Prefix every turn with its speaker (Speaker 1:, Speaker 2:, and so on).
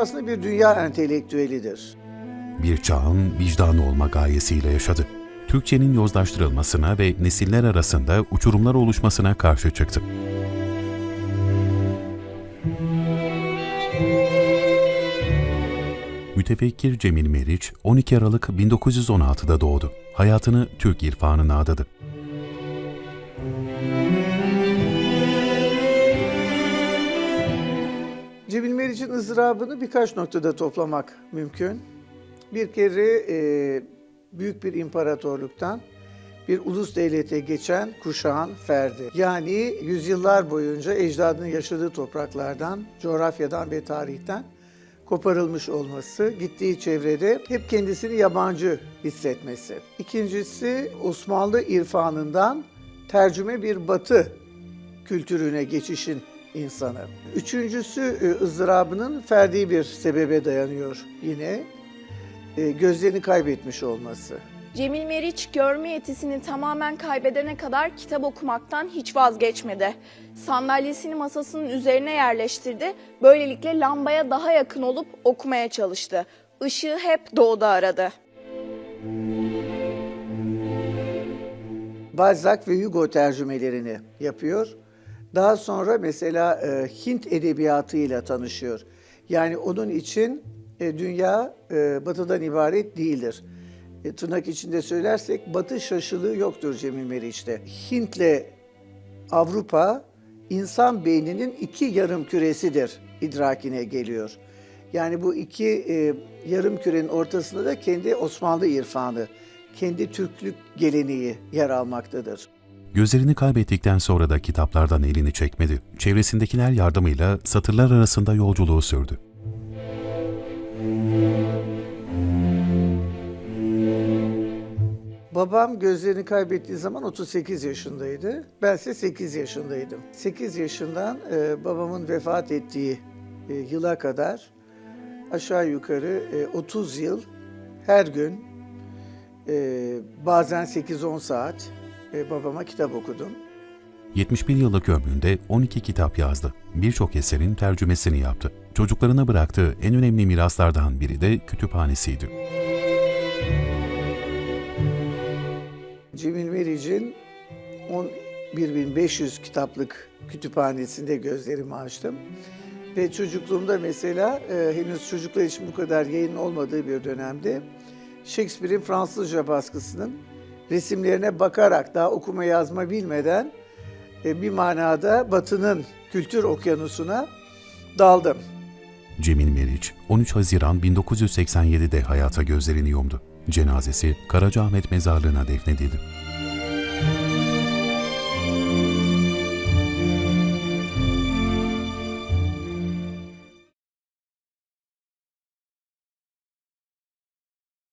Speaker 1: aslında bir dünya entelektüelidir.
Speaker 2: Bir çağın vicdanı olma gayesiyle yaşadı. Türkçenin yozlaştırılmasına ve nesiller arasında uçurumlar oluşmasına karşı çıktı. Mütefekkir Cemil Meriç 12 Aralık 1916'da doğdu. Hayatını Türk irfanına adadı.
Speaker 1: Meriç'in ızdırabını birkaç noktada toplamak mümkün. Bir kere e, büyük bir imparatorluktan bir ulus devlete geçen kuşağın ferdi. Yani yüzyıllar boyunca ecdadının yaşadığı topraklardan, coğrafyadan ve tarihten koparılmış olması, gittiği çevrede hep kendisini yabancı hissetmesi. İkincisi Osmanlı irfanından tercüme bir batı kültürüne geçişin insanı. Üçüncüsü e, ızdırabının ferdi bir sebebe dayanıyor yine. E, Gözlerini kaybetmiş olması.
Speaker 3: Cemil Meriç görme yetisini tamamen kaybedene kadar kitap okumaktan hiç vazgeçmedi. Sandalyesini masasının üzerine yerleştirdi. Böylelikle lambaya daha yakın olup okumaya çalıştı. Işığı hep doğuda aradı.
Speaker 1: Balzac ve Hugo tercümelerini yapıyor. Daha sonra mesela e, Hint edebiyatıyla tanışıyor. Yani onun için e, dünya e, batıdan ibaret değildir. E, tırnak içinde söylersek batı şaşılığı yoktur Cemil Meriç'te. Hint'le Avrupa insan beyninin iki yarım küresidir idrakine geliyor. Yani bu iki e, yarım kürenin ortasında da kendi Osmanlı irfanı, kendi Türklük geleneği yer almaktadır.
Speaker 2: Gözlerini kaybettikten sonra da kitaplardan elini çekmedi. Çevresindekiler yardımıyla satırlar arasında yolculuğu sürdü.
Speaker 1: Babam gözlerini kaybettiği zaman 38 yaşındaydı. Bense 8 yaşındaydım. 8 yaşından e, babamın vefat ettiği e, yıla kadar aşağı yukarı e, 30 yıl her gün e, bazen 8-10 saat e, babama kitap okudum.
Speaker 2: 71 yıllık ömründe 12 kitap yazdı. Birçok eserin tercümesini yaptı. Çocuklarına bıraktığı en önemli miraslardan biri de kütüphanesiydi.
Speaker 1: Cemil Meriç'in 11.500 kitaplık kütüphanesinde gözlerimi açtım. Ve çocukluğumda mesela e, henüz çocuklar için bu kadar yayın olmadığı bir dönemde Shakespeare'in Fransızca baskısının resimlerine bakarak daha okuma yazma bilmeden e, bir manada Batı'nın kültür okyanusuna daldım.
Speaker 2: Cemil Meriç 13 Haziran 1987'de hayata gözlerini yumdu. Cenazesi Karacaahmet Mezarlığı'na defnedildi.